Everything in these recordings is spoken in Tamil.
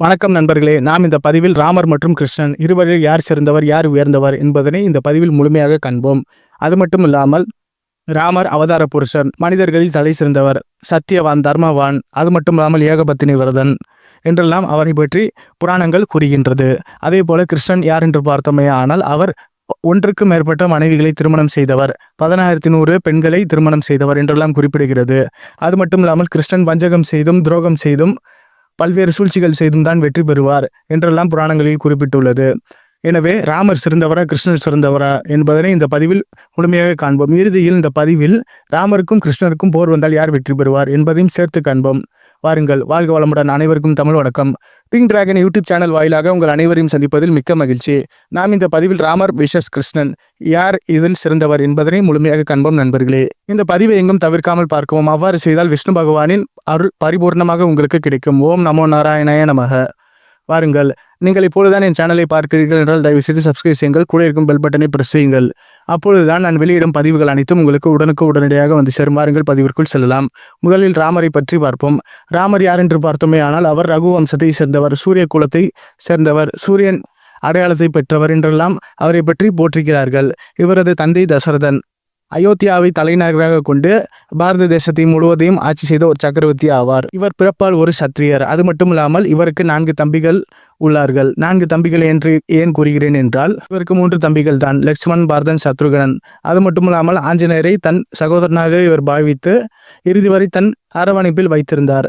வணக்கம் நண்பர்களே. நாம் இந்த பதிவில் ராமர் மற்றும் கிருஷ்ணன் இருவரில் யார் சிறந்தவர் யார் உயர்ந்தவர் என்பதனை இந்த பதிவில் முழுமையாக காண்போம். அது மட்டும் இல்லாமல் ராமர் அவதார புருஷன் மனிதர்களில் தலை சிறந்தவர் சத்தியவான் தர்மவான் அது மட்டும் இல்லாமல் ஏகபத்தினி விரதன் என்றெல்லாம் அவரை பற்றி புராணங்கள் கூறுகின்றது. அதே போல கிருஷ்ணன் யார் என்று பார்த்தோமே ஆனால் அவர் ஒன்றுக்கும் மேற்பட்ட மனைவிகளை திருமணம் செய்தவர் பதினாயிரத்தி நூறு பெண்களை திருமணம் செய்தவர் என்றெல்லாம் குறிப்பிடுகிறது. அது மட்டும் இல்லாமல் கிருஷ்ணன் வஞ்சகம் செய்தும் துரோகம் செய்தும் பல்வேறு சூழ்ச்சிகள் செய்தும் தான் வெற்றி பெறுவார் என்றெல்லாம் புராணங்களில் குறிப்பிட்டுள்ளது. எனவே ராமர் சிறந்தவரா கிருஷ்ணர் சிறந்தவரா என்பதனை இந்த பதிவில் முழுமையாக காண்போம். இறுதியில் இந்த பதிவில் ராமருக்கும் கிருஷ்ணருக்கும் போர் வந்தால் யார் வெற்றி பெறுவார் என்பதையும் சேர்த்து காண்போம். வாருங்கள் வாழ்க வளமுடன் அனைவருக்கும் தமிழ் வணக்கம். பிங் டிராகன் யூடியூப் சேனல் வாயிலாக உங்கள் அனைவரையும் சந்திப்பதில் மிக்க மகிழ்ச்சி. நாம் இந்த பதிவில் ராமர் விஷஸ் கிருஷ்ணன் யார் இதில் சிறந்தவர் என்பதனை முழுமையாக கண்போம் நண்பர்களே. இந்த பதிவை எங்கும் தவிர்க்காமல் பார்க்கவும் அவ்வாறு செய்தால் விஷ்ணு பகவானின் அருள் பரிபூர்ணமாக உங்களுக்கு கிடைக்கும். ஓம் நமோ நாராயணாய நமக. வாருங்கள். நீங்கள் இப்பொழுதுதான் என் சேனலை பார்க்கிறீர்கள் என்றால் தயவு செய்து சப்ஸ்கிரைப் செய்யுங்கள். கூட இருக்கும் பெல் பட்டனை பிரஸ் செய்யுங்கள். அப்பொழுதுதான் நான் வெளியிடும் பதிவுகள் அனைத்தும் உங்களுக்கு உடனுக்கு உடனடியாக வந்து செருமாறுங்கள் பதிவிற்குள் செல்லலாம். முதலில் ராமரை பற்றி பார்ப்போம். ராமர் யார் என்று பார்த்தோமே ஆனால் அவர் ரகு வம்சத்தை சேர்ந்தவர் சூரிய குலத்தை சேர்ந்தவர் சூரியன் அடையாளத்தை பெற்றவர் என்றெல்லாம் அவரை பற்றி போற்றுகிறார்கள் இவரது தந்தை தசரதன். அயோத்தியாவை தலைநகராக கொண்டு பாரத தேசத்தை முழுவதையும் ஆட்சி செய்த ஒரு சக்கரவர்த்தி ஆவார். இவர் பிறப்பால் ஒரு சத்திரியர். அது மட்டும் இல்லாமல் இவருக்கு நான்கு தம்பிகள் உள்ளார்கள். நான்கு தம்பிகள் என்று ஏன் கூறுகிறேன் என்றால் இவருக்கு மூன்று தம்பிகள் தான். லக்ஷ்மண் பாரதன் சத்ருகனன். அது மட்டும் இல்லாமல் ஆஞ்சநேயரை தன் சகோதரனாக இவர் பாவித்து இறுதி வரை தன் அரவணைப்பில் வைத்திருந்தார்.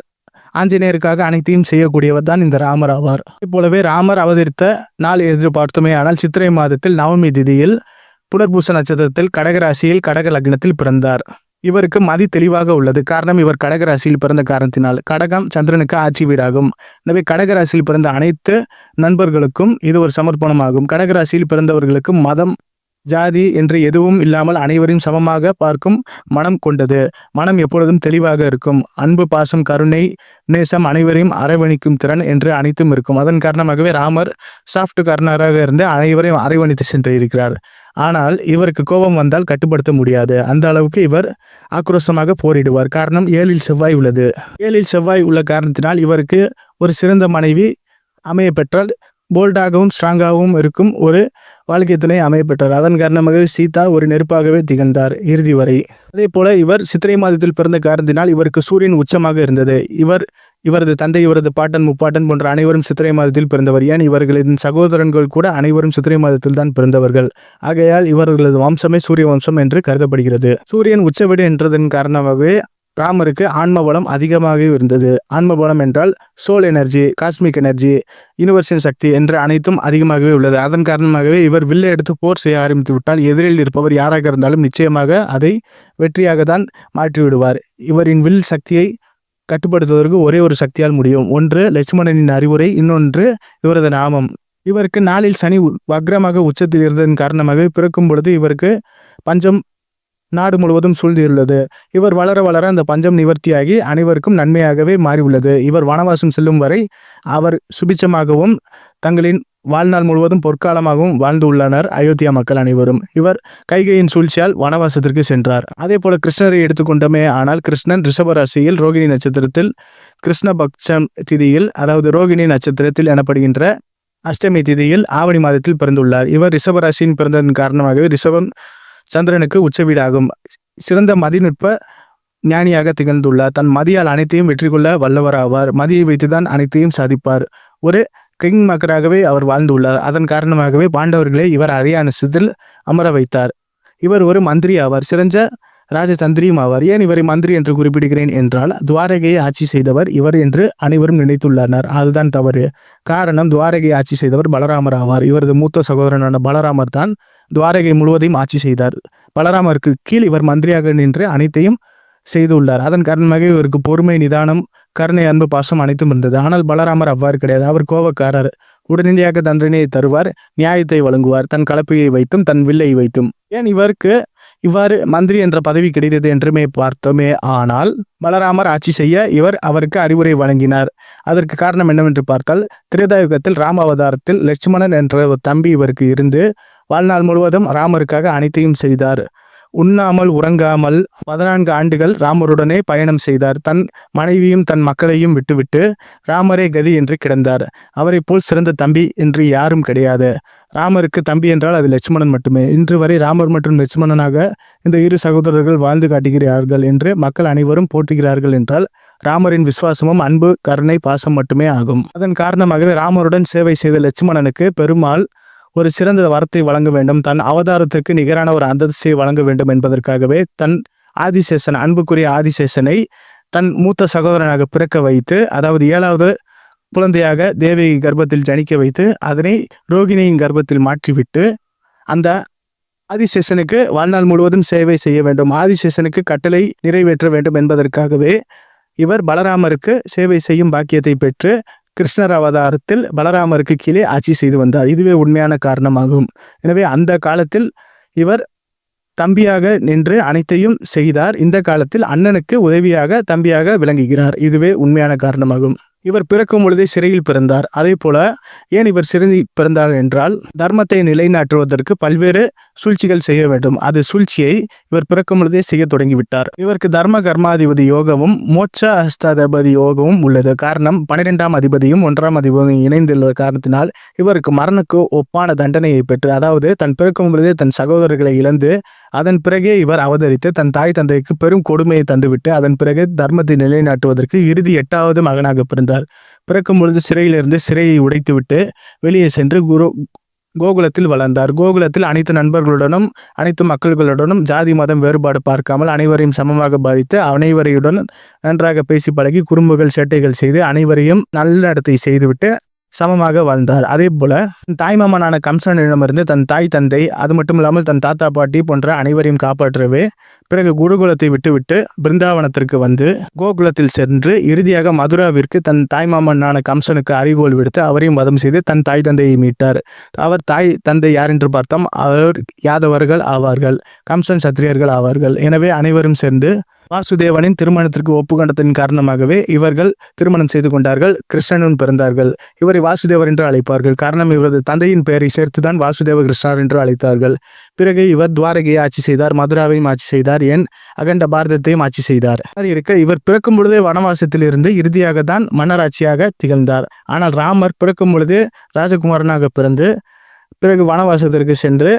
ஆஞ்சநேயருக்காக அனைத்தையும் செய்யக்கூடியவர் தான் இந்த ராமர் ஆவார். போலவே ராமர் அவதரித்த நாள் எதிர்பார்த்துமே ஆனால் சித்திரை மாதத்தில் நவமி திதியில் புனர்பூச நட்சத்திரத்தில் கடகராசியில் கடக லக்னத்தில் பிறந்தார். இவருக்கு மதி தெளிவாக உள்ளது. காரணம் இவர் கடகராசியில் பிறந்த காரணத்தினால். கடகம் சந்திரனுக்கு ஆட்சி வீடாகும். எனவே கடகராசியில் பிறந்த அனைத்து நண்பர்களுக்கும் இது ஒரு சமர்ப்பணமாகும். கடகராசியில் பிறந்தவர்களுக்கு மதம் ஜாதி என்று எதுவும் இல்லாமல் அனைவரையும் சமமாக பார்க்கும் மனம் கொண்டது. மனம் எப்பொழுதும் தெளிவாக இருக்கும். அன்பு பாசம் கருணை நேசம் அனைவரையும் அரவணிக்கும் திறன் என்று அனைத்தும் இருக்கும். அதன் காரணமாகவே ராமர் சாஃப்ட் கார்னராக இருந்து அனைவரையும் அரவணித்து சென்று இருக்கிறார். ஆனால் இவருக்கு கோபம் வந்தால் கட்டுப்படுத்த முடியாது. அந்த அளவுக்கு இவர் ஆக்ரோஷமாக போரிடுவார். காரணம் ஏழில் செவ்வாய் உள்ளது. ஏழில் செவ்வாய் உள்ள காரணத்தினால் இவருக்கு ஒரு சிறந்த மனைவி அமைய பெற்றால் போல்டாகவும் ஸ்ட்ராங்காகவும் இருக்கும் ஒரு வாழ்க்கை துணை அமையப்பெற்றார் அதன் காரணமாக சீதா ஒரு நெருப்பாகவே திகழ்ந்தார். இறுதி வரை. அதே போல இவர் சித்திரை மாதத்தில் பிறந்த காரணத்தினால் இவருக்கு சூரியன் உச்சமாக இருந்தது. இவர் இவரது தந்தை இவரது பாட்டன் முப்பாட்டன் போன்ற அனைவரும் சித்திரை மாதத்தில் பிறந்தவர். ஏன் இவர்களின் சகோதரன்கள் கூட அனைவரும் சித்திரை மாதத்தில் தான் பிறந்தவர்கள்? ஆகையால் இவர்களது வம்சமே சூரிய வம்சம் என்று கருதப்படுகிறது. சூரியன் உச்சவீடு என்றதன் காரணமாகவே ராமருக்கு ஆன்மபலம் அதிகமாக இருந்தது. ஆன்ம பலம் என்றால் சோல் எனர்ஜி காஸ்மிக் எனர்ஜி யூனிவர்சின் சக்தி என்ற அனைத்தும் அதிகமாகவே உள்ளது. அதன் காரணமாகவே இவர் வில்லை எடுத்து போர் செய்ய ஆரம்பித்து விட்டால் எதிரில் இருப்பவர் யாராக இருந்தாலும் நிச்சயமாக அதை வெற்றியாக தான் மாற்றிவிடுவார். இவரின் வில் சக்தியை கட்டுப்படுத்துவதற்கு ஒரே ஒரு சக்தியால் முடியும். ஒன்று லட்சுமணனின் அறிவுரை இன்னொன்று இவரது நாமம். இவருக்கு நாளில் சனி வக்ரமாக உச்சத்தில் இருந்ததன் காரணமாக பிறக்கும் பொழுது இவருக்கு பஞ்சம் நாடு முழுவதும் சூழ்ந்தியுள்ளது இவர் வளர வளர அந்த பஞ்சம் நிவர்த்தியாகி அனைவருக்கும் நன்மையாகவே மாறியுள்ளது. இவர் வனவாசம் செல்லும் வரை அவர் சுபிச்சமாகவும் தங்களின் வாழ்நாள் முழுவதும் பொற்காலமாகவும் வாழ்ந்து உள்ளனர் அயோத்தியா மக்கள் அனைவரும். இவர் கைகையின் சூழ்ச்சியால் வனவாசத்திற்கு சென்றார். அதே போல கிருஷ்ணரை எடுத்துக்கொண்டமே ஆனால் கிருஷ்ணன் ரிஷபராசியில் ரோகிணி நட்சத்திரத்தில் கிருஷ்ணபக்ஷம் திதியில் அதாவது ரோகிணி நட்சத்திரத்தில் எனப்படுகின்ற அஷ்டமி திதியில் ஆவணி மாதத்தில் பிறந்துள்ளார். இவர் ரிஷபராசியின் பிறந்ததன் காரணமாகவே ரிஷபம் சந்திரனுக்கு உச்சவீடாகும். சிறந்த மதிநுட்ப ஞானியாக திகழ்ந்துள்ளார். தன் மதியால் அனைத்தையும் வெற்றி கொள்ள வல்லவராவார். மதியை வைத்துதான் அனைத்தையும் சாதிப்பார். ஒரு கிங் மக்கராகவே அவர் வாழ்ந்துள்ளார். அதன் காரணமாகவே பாண்டவர்களை இவர் அரியானசத்தில் அமர வைத்தார். இவர் ஒரு மந்திரி ஆவார். சிறந்த ராஜதந்திரியும் ஆவார். ஏன் இவரை மந்திரி என்று குறிப்பிடுகிறேன் என்றால் துவாரகையை ஆட்சி செய்தவர் இவர் என்று அனைவரும் நினைத்துள்ளனர். அதுதான் தவறு. காரணம் துவாரகையை ஆட்சி செய்தவர் பலராமர் ஆவார். இவரது மூத்த சகோதரனான பலராமர் தான் துவாரகை முழுவதையும் ஆட்சி செய்தார். பலராமருக்கு கீழ் இவர் மந்திரியாக நின்று அனைத்தையும் செய்துள்ளார். அதன் காரணமாக இவருக்கு பொறுமை நிதானம் கருணை அன்பு பாசம் அனைத்தும் இருந்தது. ஆனால் பலராமர் அவ்வாறு கிடையாது. அவர் கோபக்காரர். உடனடியாக தண்டனையை தருவார் நியாயத்தை வழங்குவார். தன் கலப்பையை வைத்தும் தன் வில்லை வைத்தும். ஏன் இவருக்கு இவ்வாறு மந்திரி என்ற பதவி கிடைத்தது என்றுமே பார்த்தோமே. ஆனால் பலராமர் ஆட்சி செய்ய இவர் அவருக்கு அறிவுரை வழங்கினார். அதற்கு காரணம் என்னவென்று பார்த்தால் திரேதாயுகத்தில் ராம அவதாரத்தில் லட்சுமணன் என்ற ஒரு தம்பி இவருக்கு இருந்து வாழ்நாள் முழுவதும் ராமருக்காக அனைத்தையும் செய்தார். உண்ணாமல் உறங்காமல் பதினான்கு ஆண்டுகள் ராமருடனே பயணம் செய்தார். தன் மனைவியும் தன் மக்களையும் விட்டுவிட்டு ராமரே கதி என்று கிடந்தார். அவரை போல் சிறந்த தம்பி என்று யாரும் கிடையாது. ராமருக்கு தம்பி என்றால் அது லட்சுமணன் மட்டுமே. இன்று வரை ராமர் மற்றும் லட்சுமணனாக இந்த இரு சகோதரர்கள் வாழ்ந்து காட்டுகிறார்கள் என்று மக்கள் அனைவரும் போற்றுகிறார்கள் என்றால் ராமரின் விசுவாசமும் அன்பு கருணை பாசம் மட்டுமே ஆகும். அதன் காரணமாக ராமருடன் சேவை செய்த லட்சுமணனுக்கு பெருமாள் ஒரு சிறந்த வரத்தை வழங்க வேண்டும். தன் அவதாரத்திற்கு நிகரான ஒரு அந்தஸ்தை வழங்க வேண்டும் என்பதற்காகவே தன் ஆதிசேஷன் அன்புக்குரிய ஆதிசேஷனை தன் மூத்த சகோதரனாக பிறக்க வைத்து அதாவது ஏழாவது குழந்தையாக தேவியை கர்ப்பத்தில் ஜனிக்க வைத்து அதனை ரோகிணியின் கர்ப்பத்தில் மாற்றிவிட்டு அந்த ஆதிசேஷனுக்கு வாழ்நாள் முழுவதும் சேவை செய்ய வேண்டும். ஆதிசேஷனுக்கு கட்டளை நிறைவேற்ற வேண்டும் என்பதற்காகவே இவர் பலராமருக்கு சேவை செய்யும் பாக்கியத்தை பெற்று கிருஷ்ணர் அவதாரத்தில் பலராமருக்கு கீழே ஆட்சி செய்து வந்தார். இதுவே உண்மையான காரணமாகும். எனவே அந்த காலத்தில் இவர் தம்பியாக நின்று அனைத்தையும் செய்தார். இந்த காலத்தில் அண்ணனுக்கு உதவியாக தம்பியாக விளங்குகிறார். இதுவே உண்மையான காரணமாகும். இவர் பிறக்கும் பொழுதே சிறையில் பிறந்தார். அதே போல ஏன் இவர் சிறந்தி பிறந்தார் என்றால் தர்மத்தை நிலைநாட்டுவதற்கு பல்வேறு சூழ்ச்சிகள் செய்ய வேண்டும். அது சூழ்ச்சியை இவர் பிறக்கும் பொழுதே செய்ய தொடங்கிவிட்டார். இவருக்கு தர்ம கர்மாதிபதி யோகமும் மோட்ச அஸ்தாதிபதி யோகமும் உள்ளது. காரணம் பன்னிரெண்டாம் அதிபதியும் ஒன்றாம் அதிபதியும் இணைந்துள்ள காரணத்தினால் இவருக்கு மரணக்கு ஒப்பான தண்டனையை பெற்று அதாவது தன் பிறக்கும் பொழுதே தன் சகோதரர்களை இழந்து அதன் பிறகே இவர் அவதரித்து தன் தாய் தந்தைக்கு பெரும் கொடுமையை தந்துவிட்டு அதன் பிறகு தர்மத்தை நிலைநாட்டுவதற்கு இறுதி எட்டாவது மகனாக பிறந்தார். பிறக்கும் பொழுது சிறையிலிருந்து சிறையை உடைத்துவிட்டு வெளியே சென்று குரு கோகுலத்தில் வளர்ந்தார். கோகுலத்தில் அனைத்து நண்பர்களுடனும் அனைத்து மக்கள்களுடனும் ஜாதி மதம் வேறுபாடு பார்க்காமல் அனைவரையும் சமமாக பாதித்து அனைவரையுடன் நன்றாக பேசி பழகி குறும்புகள் சேட்டைகள் செய்து அனைவரையும் நல்லடத்தை செய்துவிட்டு சமமாக வாழ்ந்தார். அதே போல தாய்மாமனான கம்சனிடமிருந்து தன் தாய் தந்தை அது மட்டும் இல்லாமல் தன் தாத்தா பாட்டி போன்ற அனைவரையும் காப்பாற்றவே பிறகு குருகுலத்தை விட்டுவிட்டு பிருந்தாவனத்திற்கு வந்து கோகுலத்தில் சென்று இறுதியாக மதுராவிற்கு தன் தாய்மாமனான கம்சனுக்கு அறிகோல் விடுத்து அவரையும் வதம் செய்து தன் தாய் தந்தையை மீட்டார். அவர் தாய் தந்தை யார் என்று பார்த்தோம் அவர் யாதவர்கள் ஆவார்கள் கம்சன் சத்திரியர்கள் ஆவார்கள். எனவே அனைவரும் சேர்ந்து வாசுதேவனின் திருமணத்திற்கு ஒப்புக்கொண்டதன் காரணமாகவே இவர்கள் திருமணம் செய்து கொண்டார்கள் கிருஷ்ணனும் பிறந்தார்கள். இவரை வாசுதேவர் என்று அழைப்பார்கள். காரணம் இவரது தந்தையின் பெயரை சேர்த்துதான் வாசுதேவ கிருஷ்ணர் என்று அழைத்தார்கள். பிறகு இவர் துவாரகையை ஆட்சி செய்தார் மதுராவையும் ஆட்சி செய்தார் என் அகண்ட பாரதத்தையும் ஆட்சி செய்தார். இருக்க இவர் பிறக்கும் பொழுதே வனவாசத்தில் இருந்து இறுதியாக தான் மன்னராட்சியாக திகழ்ந்தார். ஆனால் ராமர் பிறக்கும் பொழுதே ராஜகுமாரனாக பிறந்து பிறகு வனவாசத்திற்கு சென்று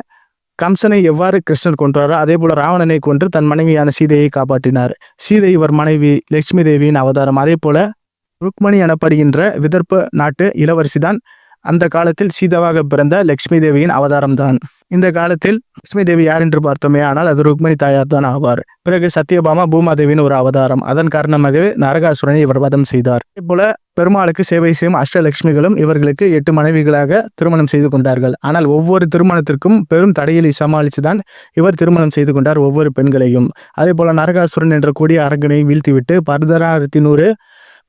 கம்சனை எவ்வாறு கிருஷ்ணர் கொன்றாரோ அதே போல ராவணனை கொன்று தன் மனைவியான சீதையை காப்பாற்றினார். சீதை இவர் மனைவி லட்சுமி தேவியின் அவதாரம். அதே போல ருக்மணி எனப்படுகின்ற விதர்ப்பு நாட்டு இளவரசிதான். அந்த காலத்தில் சீதாவாக பிறந்த லட்சுமி தேவியின் அவதாரம்தான். இந்த காலத்தில் லட்சுமி தேவி யார் என்று பார்த்தோமே ஆனால் அது ருக்மணி தாயார் தான் ஆவார். பிறகு சத்யபாமா பூமாதேவியின் ஒரு அவதாரம். அதன் காரணமாகவே நரகாசுரனை இவர் வதம் செய்தார். போல பெருமாளுக்கு சேவை செய்யும் அஷ்டலட்சுமிகளும் இவர்களுக்கு எட்டு மனைவிகளாக திருமணம் செய்து கொண்டார்கள். ஆனால் ஒவ்வொரு திருமணத்திற்கும் பெரும் தடையை சமாளித்துதான் இவர் திருமணம் செய்து கொண்டார் ஒவ்வொரு பெண்களையும். அதே போல நரகாசுரன் என்ற கூடிய அரங்கனை வீழ்த்திவிட்டு பரதராயிரத்தி நூறு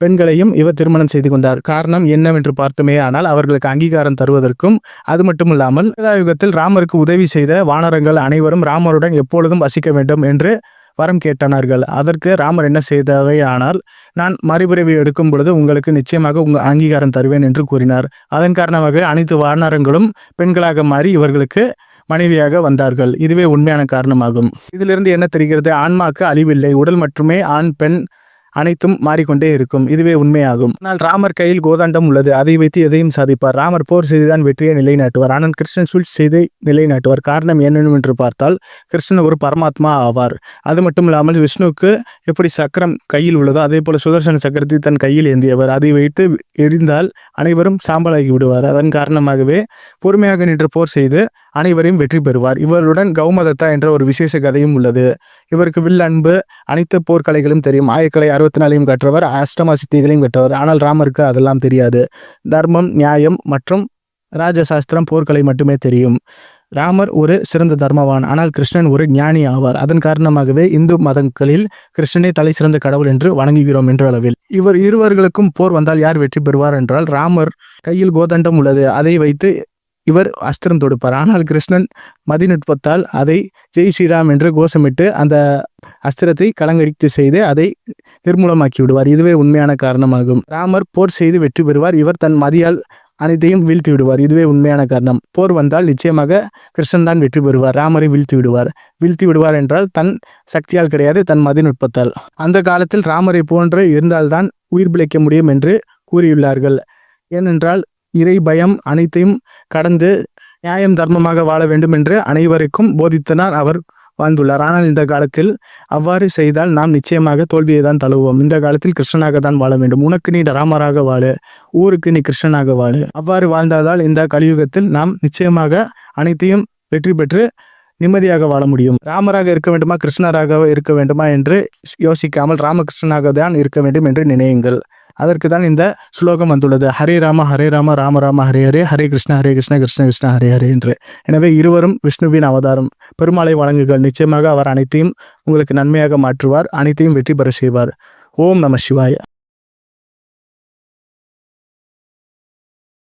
பெண்களையும் இவர் திருமணம் செய்து கொண்டார். காரணம் என்னவென்று பார்த்தோமே ஆனால் அவர்களுக்கு அங்கீகாரம் தருவதற்கும் அது மட்டும் இல்லாமல் யுகத்தில் ராமருக்கு உதவி செய்த வானரங்கள் அனைவரும் ராமருடன் எப்பொழுதும் வசிக்க வேண்டும் என்று வரம் கேட்டனார்கள். அதற்கு ராமர் என்ன செய்தவை ஆனால் நான் மறுபிறவி எடுக்கும் பொழுது உங்களுக்கு நிச்சயமாக உங்கள் அங்கீகாரம் தருவேன் என்று கூறினார். அதன் காரணமாக அனைத்து வானரங்களும் பெண்களாக மாறி இவர்களுக்கு மனைவியாக வந்தார்கள். இதுவே உண்மையான காரணமாகும். இதிலிருந்து என்ன தெரிகிறது? ஆன்மாக்கு அழிவில்லை. உடல் மட்டுமே ஆண் பெண் அனைத்தும் மாறிக்கொண்டே இருக்கும். இதுவே உண்மையாகும். ஆனால் ராமர் கையில் கோதாண்டம் உள்ளது. அதை வைத்து எதையும் சாதிப்பார். ராமர் போர் செய்துதான் வெற்றியை நிலைநாட்டுவார். ஆனால் கிருஷ்ணன் சூழ்ச்சி செய்து நிலைநாட்டுவார். காரணம் என்னென்னு பார்த்தால் கிருஷ்ணன் ஒரு பரமாத்மா ஆவார். அது மட்டும் இல்லாமல் விஷ்ணுவுக்கு எப்படி சக்கரம் கையில் உள்ளதோ அதே போல சுதர்சன சக்கரத்தை தன் கையில் ஏந்தியவர். அதை வைத்து எரிந்தால் அனைவரும் சாம்பலாகி விடுவார். அதன் காரணமாகவே பொறுமையாக நின்று போர் செய்து அனைவரையும் வெற்றி பெறுவார். இவருடன் கௌமதத்தா என்ற ஒரு விசேஷ கதையும் உள்ளது. இவருக்கு வில் அன்பு அனைத்து போர்க்கலைகளும் தெரியும். ஆயக்கலை அறுபத்தி நாலையும் கற்றவர் அஷ்டமா சித்திகளையும் கற்றவர் ஆனால் ராமருக்கு அதெல்லாம் தெரியாது. தர்மம் நியாயம் மற்றும் ராஜசாஸ்திரம் போர்க்கலை மட்டுமே தெரியும். ராமர் ஒரு சிறந்த தர்மவான். ஆனால் கிருஷ்ணன் ஒரு ஞானி ஆவார். அதன் காரணமாகவே இந்து மதங்களில் கிருஷ்ணனே தலை சிறந்த கடவுள் என்று வணங்குகிறோம் என்ற அளவில். இவர் இருவர்களுக்கும் போர் வந்தால் யார் வெற்றி பெறுவார் என்றால் ராமர் கையில் கோதண்டம் உள்ளது. அதை வைத்து இவர் அஸ்திரம் தொடுப்பார். ஆனால் கிருஷ்ணன் மதிநுட்பத்தால் அதை ஜெய் ஸ்ரீராம் என்று கோஷமிட்டு அந்த அஸ்திரத்தை கலங்கடித்து செய்து அதை நிர்மூலமாக்கி விடுவார். இதுவே உண்மையான காரணமாகும். ராமர் போர் செய்து வெற்றி பெறுவார். இவர் தன் மதியால் அனைத்தையும் வீழ்த்தி விடுவார். இதுவே உண்மையான காரணம். போர் வந்தால் நிச்சயமாக கிருஷ்ணன் தான் வெற்றி பெறுவார். ராமரை வீழ்த்தி விடுவார். வீழ்த்தி விடுவார் என்றால் தன் சக்தியால் கிடையாது தன் மதிநுட்பத்தால் அந்த காலத்தில் ராமரை போன்று இருந்தால்தான் உயிர் பிழைக்க முடியும் என்று கூறியுள்ளார்கள். ஏனென்றால் இறை பயம் அனைத்தையும் கடந்து நியாயம் தர்மமாக வாழ வேண்டும் என்று அனைவருக்கும் போதித்தனால் அவர் வாழ்ந்துள்ளார். ஆனால் இந்த காலத்தில் அவ்வாறு செய்தால் நாம் நிச்சயமாக தோல்வியை தான் தழுவோம் இந்த காலத்தில் கிருஷ்ணனாக தான் வாழ வேண்டும். உனக்கு நீ ராமராக வாழு ஊருக்கு நீ கிருஷ்ணனாக வாழு. அவ்வாறு வாழ்ந்ததால் இந்த கலியுகத்தில் நாம் நிச்சயமாக அனைத்தையும் வெற்றி பெற்று நிம்மதியாக வாழ முடியும். ராமராக இருக்க வேண்டுமா கிருஷ்ணராக இருக்க வேண்டுமா என்று யோசிக்காமல் ராமகிருஷ்ணனாக தான் இருக்க வேண்டும் என்று நினையுங்கள். அதற்கு தான் இந்த ஸ்லோகம் வந்துள்ளது. ஹரே ராம ஹரே ராம ராம ராம ஹரே ஹரே ஹரே கிருஷ்ண ஹரே கிருஷ்ண கிருஷ்ண கிருஷ்ண ஹரே ஹரே என்று. எனவே இருவரும் விஷ்ணுவின் அவதாரம். பெருமாளை வழங்குகள் நிச்சயமாக அவர் அனைத்தையும் உங்களுக்கு நன்மையாக மாற்றுவார். அனைத்தையும் வெற்றி பெற செய்வார். ஓம் நம சிவாய.